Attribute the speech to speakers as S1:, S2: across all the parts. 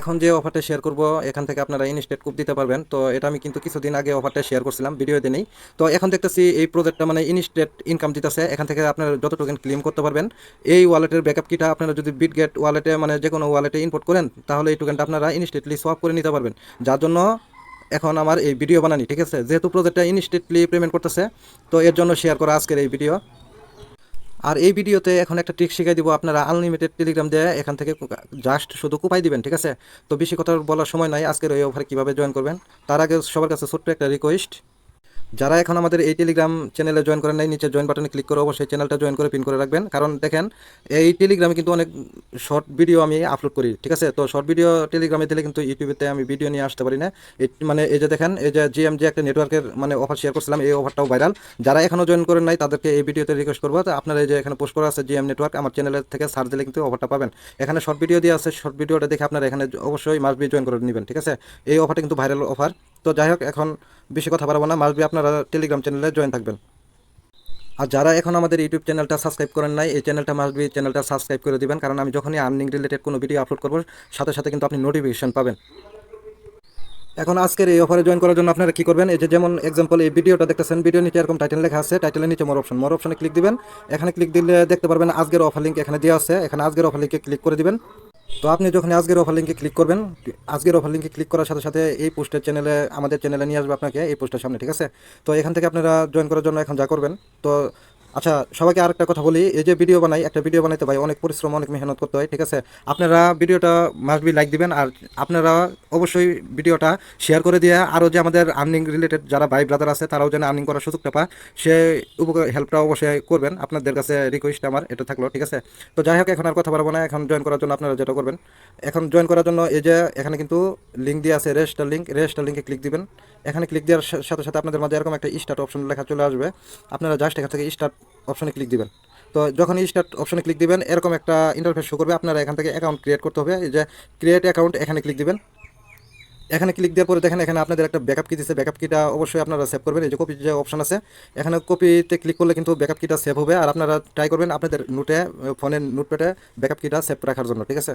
S1: এখন যে অফারটা শেয়ার করব, এখান থেকে আপনারা ইনস্টেট কুপ দিতে পারবেন। তো এটা আমি কিন্তু কিছুদিন আগে অফারটা শেয়ার করছিলাম ভিডিওতে নেই। তো এখন দেখতেছি এই প্রজেক্টটা মানে ইনস্টেট ইনকাম দিতেছে। এখান থেকে আপনারা যত টোকেন ক্লেম করতে পারবেন, এই ওয়ালেটের ব্যাকআপ কিটা আপনারা যদি বিটগেট ওয়ালেটে মানে যে কোনো ওয়ালেটে ইনপোর্ট করেন, তাহলে এই টোকেনটা আপনারা ইনস্টেটলি সোয়াপ করে নিতে পারবেন। যার জন্য এখন আমার এই ভিডিও বানানি, ঠিক আছে? যেহেতু প্রজেক্টটা ইনস্টেটলি পেমেন্ট করতেছে, তো এর জন্য শেয়ার করা আজকের এই ভিডিও আর এই ভিডিওতে এখন একটা ট্রিক শিখাই দিব, আপনারা আনলিমিটেড টেলিগ্রাম দিয়ে এখান থেকে জাস্ট শুধু কুপাই দিবেন, ঠিক আছে? তো বেশি কথা বলার সময় নাই, আজকের ওই অফারে কীভাবে জয়েন করবেন? তার আগে সবার কাছে ছোট্ট একটা রিকোয়েস্ট যারা এখন আমাদের এই টেলিগ্রাম চ্যানেলে জয়েন করেন নাই, নিচে জয়েন বাটনে ক্লিক করে অবশ্যই চ্যানেলটা জয়েন করে পিন করে রাখবেন। কারণ দেখেন, এই টেলিগ্রামে কিন্তু অনেক শর্ট ভিডিও আমি আপলোড করি, ঠিক আছে? তো শর্ট ভিডিও টেলিগ্রামে দিলে কিন্তু ইউটিউবেতে আমি ভিডিও নিয়ে আসতে পারি না। মানে এই যে দেখেন, এই যে জিএম যে একটা নেটওয়ার্কের মানে অফার শেয়ার করছিলাম, এই অফারটাও ভাইরাল যারা এখনও জয়েন করেন নাই, তাদেরকে এই ভিডিওতে রিকোয়েস্ট করব। আপনারা এই যে এখানে পোস্ট করা আছে জিএম নেটওয়ার্ক আমার চ্যানেলের থেকে সার্চ দিলে কিন্তু অফারটা পাবেন। এখানে শর্ট ভিডিও দিয়ে আছে শর্ট ভিডিওটা দেখে আপনারা এখানে অবশ্যই মাস্ট বি জয়েন করে নেবেন, ঠিক আছে? এই অফারটা কিন্তু ভাইরাল অফার তো যাই হোক, এখন বেশি কথা বাড়াবো না। মাস্ট বি আপনারা টেলিগ্রাম চ্যানেলে জয়েন থাকবেন। আর যারা এখন আমাদের ইউটিউব চ্যানেলটা সাবস্ক্রাইব করেন নাই, এই চ্যানেলটা মাস্ট বি চ্যানেলটা সাবস্ক্রাইব করে দিবেন, কারণ আমি যখনই আর্নিং রিলেটেড কোনো ভিডিও আপলোড করব, সাথে সাথে কিন্তু আপনি নোটিফিকেশন পাবেন। এখন আজকের এই অফারে জয়েন করার জন্য আপনারা কি করবেন? এই যে যেমন এক্সাম্পল এই ভিডিওটা দেখতেছেন ভিডিও নিচে এরকম টাইটেল লেখা আছে টাইটেলের নিচে মোর অপশন মোর অপশনে ক্লিক দিবেন। এখানে ক্লিক দিলে দেখতে পারবেন আজকের অফার লিঙ্ক এখানে দেওয়া আছে, এখানে আজকের অফার লিঙ্কে ক্লিক করে দিবেন। তো আপনি যখন আজকের অফার লিঙ্কে ক্লিক করবেন, আজকের অফার লিঙ্কে ক্লিক করার সাথে সাথে এই পোস্টের চ্যানেলে আমাদের চ্যানেলে নিয়ে আসবে আপনাকে এই পোস্টের সামনে, ঠিক আছে? তো এখান থেকে আপনারা জয়েন করার জন্য এখন যা করবেন, তো আচ্ছা সবাইকে আরেকটা কথা বলি। এই যে ভিডিও বানাই, একটা ভিডিও বানাইতে ভাই অনেক পরিশ্রম, অনেক মেহনত করতে হয়, ঠিক আছে? আপনারা ভিডিওটা মাস্ট বি লাইক দিবেন, আর আপনারা অবশ্যই ভিডিওটা শেয়ার করে দিয়ে, আরও যে আমাদের আর্নিং রিলেটেড যারা ভাই ব্রাদার আছে, তারাও যেন আর্নিং করার সুযোগটা পায়, সে উপকার হেল্পটা অবশ্যই করবেন। আপনাদের কাছে রিকোয়েস্ট আমার, এটা থাকল, ঠিক আছে? তো যাই হোক, এখন আর কথা বলব না, এখন জয়েন করার জন্য আপনারা যেটা করবেন। এখন জয়েন করার জন্য এই যে, এখানে কিন্তু লিঙ্ক দিয়ে আছে রেজিস্টার লিঙ্ক রেজিস্টার লিঙ্কে ক্লিক দিবেন। এখানে ক্লিক দেওয়ার সাথে সাথে আপনাদের মাঝে এরকম একটা স্টার্ট অপশন লেখা চলে আসবে। আপনারা জাস্ট এখান থেকে স্টার্ট অপশনে ক্লিক দিবেন। তো যখন স্টার্ট অপশনে ক্লিক দিবেন, এরকম একটা ইন্টারফেস শো করবে। আপনারা এখান থেকে অ্যাকাউন্ট ক্রিয়েট করতে হবে। যে ক্রিয়েট অ্যাকাউন্ট এখানে ক্লিক দিবেন। এখানে ক্লিক দেওয়ার পরে দেখেন, এখানে আপনাদের একটা ব্যাকআপ কি দিচ্ছে ব্যাকআপ কিটা অবশ্যই আপনারা সেভ করবেন। এই যে কপি যে অপশন আছে, এখানে কপিতে ক্লিক করলে কিন্তু ব্যাকআপ কিটা সেভ হবে। আর আপনারা ট্রাই করবেন আপনাদের নোটে ফোনের নোটপ্যাডে ব্যাকআপ কিটা সেভ রাখার জন্য, ঠিক আছে?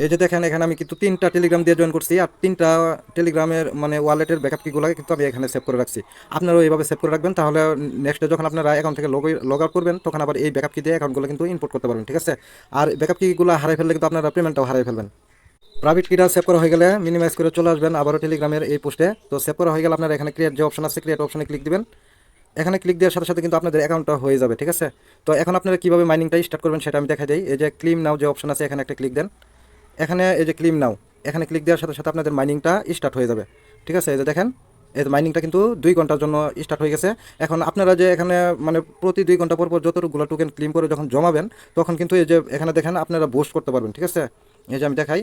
S1: এই যে দেখেন, এখানে আমি কিন্তু তিনটা টেলিগ্রাম দিয়ে জয়েন করছি আর তিনটা টেলিগ্রামের মানে ওয়ালেটের ব্যাকআপ কিগুলো কিন্তু আমি এখানে সেভ করে রাখছি। আপনারাও এইভাবে সেভ করে রাখবেন, তাহলে নেক্সটে যখন আপনারা অ্যাকাউন্ট থেকে লগ লগ আউট করবেন, তখন আবার এই ব্যাকআপ কি দিয়ে অ্যাকাউন্টগুলো কিন্তু ইম্পোর্ট করতে পারবেন, ঠিক আছে? আর ব্যাকআপ কিগুলো হারাই ফেললে কিন্তু আপনারা পেমেন্টটাও হারাই ফেলবেন। প্রাইভেট কিটা সেভ করা হয়ে গেলে মিনিমাইজ করে চলে আসবেন আবারও টেলিগ্রামের এই পোস্টে তো সেভ করা হয়ে গেলে আপনারা এখানে ক্রিয়েট যে অপশন আছে ক্রিয়েট অপশনে ক্লিক দিবেন। এখানে ক্লিক দেওয়ার সাথে সাথে কিন্তু আপনাদের অ্যাকাউন্টটা হয়ে যাবে, ঠিক আছে? তো এখন আপনারা কীভাবে মাইনিংটা স্টার্ট করবেন সেটা আমি দেখা যাই এই যে ক্লিম নাও যে অপশন আছে, এখানে একটা ক্লিক দেন। এখানে এই যে ক্লিম নাও, এখানে ক্লিক দেওয়ার সাথে সাথে আপনাদের মাইনিংটা স্টার্ট হয়ে যাবে। ঠিক আছে, এই যে দেখেন, এই মাইনিংটা কিন্তু দুই ঘণ্টার জন্য স্টার্ট হয়ে গেছে। এখন আপনারা যে এখানে মানে প্রতি দুই ঘণ্টা পর পর যতটুকুলো টোকেন ক্লিম করে যখন জমাবেন, তখন কিন্তু এই যে এখানে দেখেন আপনারা বোস্ট করতে পারবেন, ঠিক আছে? এই যে আমি দেখাই,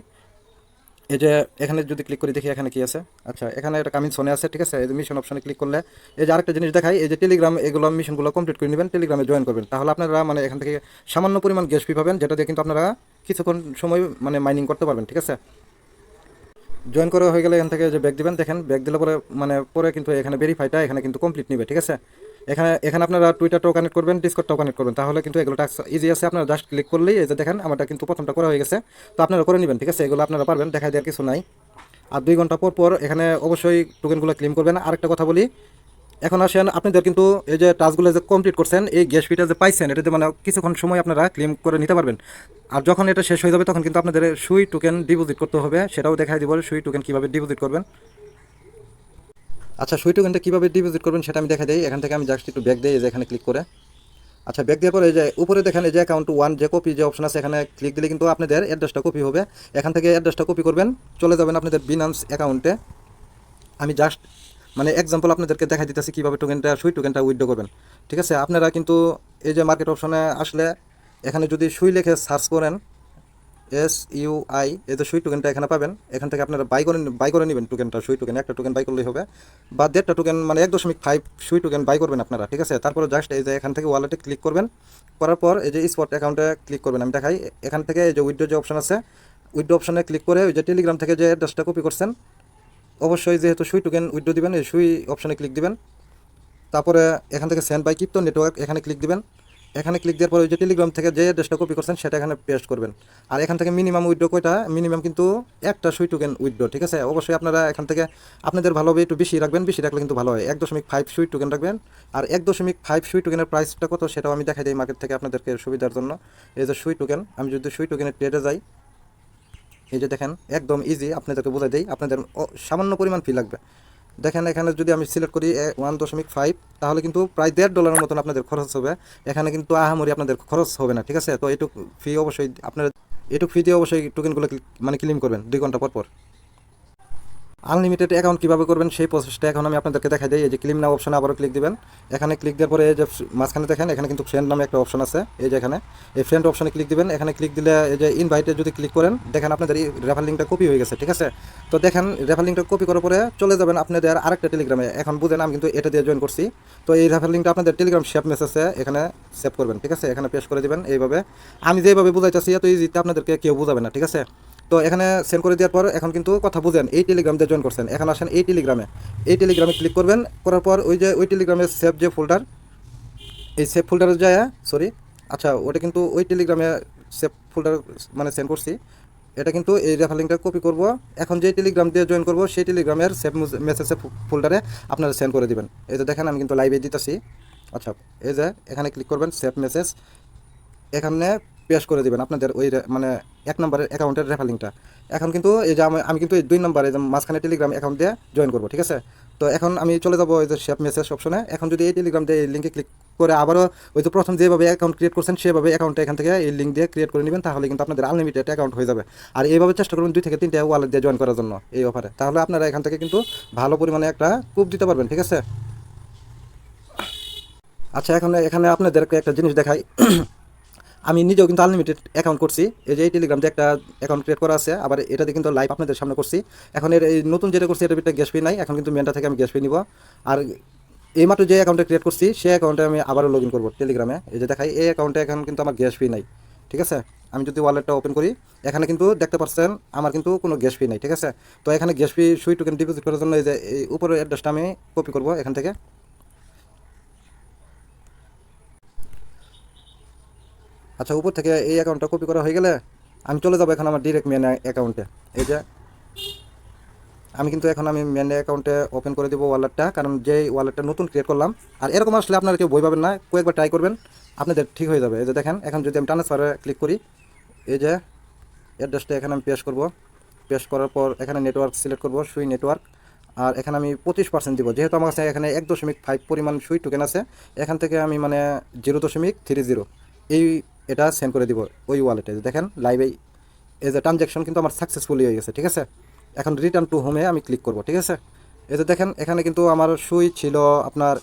S1: এই যে এখানে যদি ক্লিক করি দেখি এখানে কি আছে। আচ্ছা এখানে একটা কামিং সোনে আছে, ঠিক আছে? এই যে মিশন অপশনে ক্লিক করলে, এই যে আরেকটা জিনিস দেখাই, এই যে টেলিগ্রাম এগুলো মিশনগুলো কমপ্লিট করে নেবেন টেলিগ্রামে জয়েন করবেন। তাহলে আপনারা মানে এখান থেকে সামান্য পরিমাণ গ্যাস ফি পাবেন, যেটা দিয়ে কিন্তু আপনারা কিছুক্ষণ সময় মানে মাইনিং করতে পারবেন, ঠিক আছে? জয়েন করা হয়ে গেলে এখান থেকে যে ব্যাগ দিবেন, দেখেন ব্যাগ দিলে পরে মানে পরে কিন্তু এখানে ভেরিফাইটা এখানে কিন্তু কমপ্লিট নেবে, ঠিক আছে? এখানে এখানে আপনারা টুইটারটাও কানেক্ট করবেন ডিসকটটাও কানেক্ট করবেন, তাহলে কিন্তু এগুলো টাক্স ইজি আছে, আপনারা জাস্ট ক্লিক করলেই এই যে দেখেন, আমারটা কিন্তু প্রথমটা করা হয়ে গেছে। তো আপনারা করে নেবেন, ঠিক আছে? এগুলো আপনারা পারবেন দেখা দেওয়ার কিছু নাই। আর দুই ঘণ্টা পর পর এখানে অবশ্যই টোকেনগুলো ক্লেম করবেন। আরেকটা কথা বলি এখন আসেন, আপনাদের কিন্তু এই যে টাস্কগুলো যে কমপ্লিট করছেন, এই গ্যাস ফিটা যে পাইছেন এটাতে মানে কিছুক্ষণ সময় আপনারা ক্লেম করে নিতে পারবেন। আর যখন এটা শেষ হয়ে যাবে, তখন কিন্তু আপনাদের সুই টোকেন ডিপোজিট করতে হবে। সেটাও দেখাই দিব সুই টোকেন কীভাবে ডিপোজিট করবেন। আচ্ছা সুই টোকেনটা কীভাবে ডিপোজিট করবেন সেটা আমি দেখা দিই। এখান থেকে আমি জাস্ট একটু ব্যাক দিই যে এখানে ক্লিক করে। আচ্ছা ব্যাগ দেওয়ার পরে যে উপরে দেখেন, এই যে অ্যাকাউন্ট ওয়ান যে কপি যে অপশন আছে, এখানে ক্লিক দিলে কিন্তু আপনাদের অ্যাড্রেসটা কপি হবে। এখান থেকে অ্যাড্রেসটা কপি করবেন, চলে যাবেন আপনাদের বিনান্স অ্যাকাউন্টে আমি জাস্ট মানে এক্সাম্পল আপনাদেরকে দেখা দিতেছি কীভাবে টোকেনটা সুই টোকেনটা উইথড্র করবেন। ঠিক আছে? আপনারা কিন্তু এই যে মার্কেট অপশনে আসলে এখানে যদি সুই লেখে সার্চ করেন এস ইউ আই এই যে সুই টোকেনটা এখানে পাবেন। এখান থেকে আপনারা বাই করে বাই করে নেবেন টোকেনটা সুই টোকেন একটা টোকেন বাই করলেই হবে। বা দেড়টা টোকেন মানে এক দশমিক ফাইভ সুই টোকেন বাই করবেন আপনারা, ঠিক আছে? তারপরে জাস্ট এই যে এখান থেকে ওয়ালেটে ক্লিক করবেন। করার পর এই যে স্পট অ্যাকাউন্টে ক্লিক করবেন। আমি দেখাই, এখান থেকে এই যে উইড্রো যে অপশন আছে উইড্রো অপশনে ক্লিক করে ওই যে টেলিগ্রাম থেকে যে অ্যাড্রেসটা কপি করছেন অবশ্যই যেহেতু সুই টোকেন উইড্রো দিবেন, এই সুই অপশানে ক্লিক দিবেন। তারপরে এখান থেকে সেন্ড বাই ক্রিপ্টো নেটওয়ার্ক এখানে ক্লিক দিবেন। এখানে ক্লিক দেওয়ার পরে ওই যে টেলিগ্রাম থেকে যে অ্যাড্রেসটা কপি করছেন, সেটা এখানে পেস্ট করবেন। আর এখান থেকে মিনিমাম উইড্রো কয়টা? মিনিমাম কিন্তু একটা সুই টোকেন উইড্রো ঠিক আছে? অবশ্যই আপনারা এখান থেকে আপনাদের ভালোভাবে একটু বেশি রাখবেন, বেশি রাখলে কিন্তু ভালো হয়। এক দশমিক ফাইভ সুই টোকেন রাখবেন। আর এক দশমিক ফাইভ সুই টোকেনের প্রাইসটা কত, সেটাও আমি দেখাই দিই মার্কেট থেকে আপনাদেরকে সুবিধার জন্য। এই যে সুই টোকেন আমি যদি সুই টোকেনের ট্রেডে যাই এই যে দেখেন, একদম ইজি আপনাদেরকে বোঝাই দিই, আপনাদের সামান্য পরিমাণ ফি লাগবে। দেখেন, এখানে যদি আমি সিলেক্ট করি ওয়ান দশমিক ফাইভ তাহলে কিন্তু প্রায় দেড় ডলারের মতন আপনাদের খরচ হবে। এখানে কিন্তু আহামরি আপনাদের খরচ হবে না, ঠিক আছে? তো এটুক ফি অবশ্যই আপনারা, এটুক ফি দিয়ে অবশ্যই টোকেনগুলো মানে ক্লেম করবেন, দুই ঘণ্টা পর পর। আনলিমিটেড অ্যাকাউন্ট কীভাবে করবেন, সেই প্রসেসটা এখন আমি আপনাদেরকে দেখাই দিই। এই যে ক্লিম নাও অপশনে আবারও ক্লিক দিবেন। এখানে ক্লিক দেওয়ার পরে এই যে মাঝখানে দেখেন, এখানে কিন্তু ফ্রেন্ড নামে একটা অপশন আছে। এই যে এখানে। এই ফ্রেন্ড অপশনে ক্লিক দিবেন। এখানে ক্লিক দিলে এই যে ইনভাইটে যদি ক্লিক করেন, দেখেন আপনাদের এই রেফার লিঙ্কটা কপি হয়ে গেছে, ঠিক আছে? তো দেখেন রেফার লিঙ্কটা কপি করার পরে চলে যাবেন আপনাদের আরেকটা টেলিগ্রামে এখন বুঝেন, আমি কিন্তু এটা দিয়ে জয়েন করছি। তো এই রেফার লিঙ্কটা আপনাদের টেলিগ্রাম শেপ মেসেজে এখানে সেভ করবেন, ঠিক আছে? এখানে পেশ করে দিবেন এইভাবে। আমি যেভাবে বুঝাইতেছি, এত ইজিতে আপনাদেরকে কেউ বুঝাবে না, ঠিক আছে? তো এখানে সেন্ড করে দেওয়ার পর এখন কিন্তু কথা বুঝেন, এই টেলিগ্রাম দিয়ে জয়েন করছেন। এখন আসেন এই টেলিগ্রামে এই টেলিগ্রামে ক্লিক করবেন, করার পর ওই যে, ওই টেলিগ্রামের সেভ যে ফোল্ডার এই সেভ ফোল্ডারে যায় সরি আচ্ছা ওটা কিন্তু ওই টেলিগ্রামে সেভ ফোল্ডার মানে সেন্ড করছি। এটা কিন্তু এই রেফার লিঙ্কটা কপি করব। এখন যে টেলিগ্রাম দিয়ে জয়েন করব, সেই টেলিগ্রামের সেভ মেসেজ ফোল্ডারে আপনারা সেন্ড করে দিবেন। এই যে দেখেন, আমি কিন্তু লাইভে দিতেছি। আচ্ছা এই যে, এখানে ক্লিক করবেন সেভ মেসেজ এখানে পেশ করে দিবেন আপনাদের ওই মানে এক নম্বরের অ্যাকাউন্টের রেফারিংটা। এখন কিন্তু এই যে আমি- আমি কিন্তু এই দুই নম্বরে মাঝখানে টেলিগ্রাম অ্যাকাউন্ট দিয়ে জয়েন করব, ঠিক আছে? তো এখন আমি চলে যাব ওই যে শেপ মেসেজ অপশনে এখন যদি এই টেলিগ্রাম দিয়ে এই লিঙ্কে ক্লিক করে আবারও ওই যে প্রথম যেভাবে অ্যাকাউন্ট ক্রিয়েট করছেন, সেভাবে অ্যাকাউন্টটা এখান থেকে এই লিঙ্ক দিয়ে ক্রিয়েট করে নেবেন, তাহলে কিন্তু আপনাদের আনলিমিটেড অ্যাকাউন্ট হয়ে যাবে। আর এইভাবে চেষ্টা করবেন দুই থেকে তিনটে ওয়ালেট দিয়ে জয়েন করার জন্য এই অফারে তাহলে আপনারা এখান থেকে কিন্তু ভালো পরিমাণে একটা কুপ দিতে পারবেন, ঠিক আছে? আচ্ছা এখন এখানে আপনাদেরকে একটা জিনিস দেখাই। আমি নিজেও কিন্তু আনলিমিটেড অ্যাকাউন্ট করছি। এই যে এই টেলিগ্রাম দিয়ে একটা অ্যাকাউন্ট ক্রিয়েট করা আছে, আবার এটাতে কিন্তু লাইভ আপনাদের সামনে করছি। এখন এর এই নতুন যেটা করছি এটা গ্যাস ফি নাই, এখন কিন্তু মেনটা থেকে আমি গ্যাস ফি নিব। আর এইমাত্র যে অ্যাকাউন্টে ক্রিয়েট করছি, সেই অ্যাকাউন্টে আমি আবারও লগ ইন করব টেলিগ্রামে এই যে দেখাই, এই অ্যাকাউন্টে এখন কিন্তু আমার গ্যাস ফি নাই, ঠিক আছে? আমি যদি ওয়ালেটটা ওপেন করি, এখানে কিন্তু দেখতে পাচ্ছেন আমার কিন্তু কোনো গ্যাস ফি নাই, ঠিক আছে? তো এখানে গ্যাস ফি সুই টোকেন ডিপোজিট করার জন্য এই যে, এই উপরের অ্যাড্রেসটা আমি কপি করব এখান থেকে। আচ্ছা উপর থেকে এই অ্যাকাউন্টটা কপি করা হয়ে গেলে আমি চলে যাব এখন আমার ডিরেক্ট মেন অ্যাকাউন্টে এই যে, আমি কিন্তু এখন আমি মেন অ্যাকাউন্টে ওপেন করে দেবো ওয়ালেটটা কারণ যেই ওয়ালেটটা নতুন ক্রিয়েট করলাম, আর এরকম আসলে আপনারা কেউ বই পাবেন না, কয়েকবার ট্রাই করবেন, আপনাদের ঠিক হয়ে যাবে। এই যে দেখেন, এখন যদি আমি ট্রান্সফারে ক্লিক করি, এই যে অ্যাড্রেসটা এখানে আমি পেশ করব। পেশ করার পর এখানে নেটওয়ার্ক সিলেক্ট করব, সুই নেটওয়ার্ক আর এখানে আমি পঁচিশ পার্সেন্ট দিব, যেহেতু আমার কাছে এখানে এক দশমিক ফাইভ পরিমাণ সুই টোকেন আছে, এখান থেকে আমি মানে জিরো দশমিক থ্রি জিরো এই এটা সেন্ড করে দিব ওই ওয়ালেটে দেখেন লাইভে এই যে ট্রানজ্যাকশন কিন্তু আমার সাকসেসফুলি হয়ে গেছে, ঠিক আছে? এখন রিটার্ন টু হোমে আমি ক্লিক করব, ঠিক আছে? এই যে দেখেন, এখানে কিন্তু আমার সুই ছিল আপনার,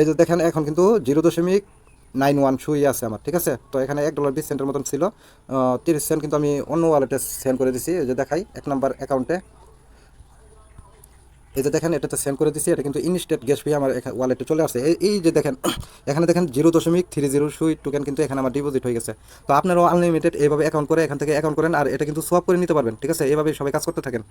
S1: এই যে দেখেন, এখন কিন্তু জিরো দশমিক নাইন ওয়ান সুই আছে আমার, ঠিক আছে? তো এখানে এক ডলার বিশ সেন্টের মতন ছিল। তিরিশ সেন্ট কিন্তু আমি অন্য ওয়ালেটে সেন্ড করে দিছি। এই যে দেখাই, এক নাম্বার অ্যাকাউন্টে এই যে দেখেন, এটাতে সেন্ড করে দিচ্ছি এটা কিন্তু ইনস্টেট গ্যাস ফি আমার ওয়ালেটে চলে আসছে। এই এই যে দেখেন, এখানে দেখেন জিরো দশমিক থ্রি জিরো সুই টোকেন কিন্তু এখানে আমার ডিপোজিট হয়ে গেছে। তো আপনারাও আনলিমিটেড এইভাবে অ্যাকাউন্ট করে এখান থেকে অ্যাকাউন্ট করেন, আর এটা কিন্তু সোয়াপ করে নিতে পারবেন, ঠিক আছে? এইভাবে সবাই কাজ করতে থাকেন।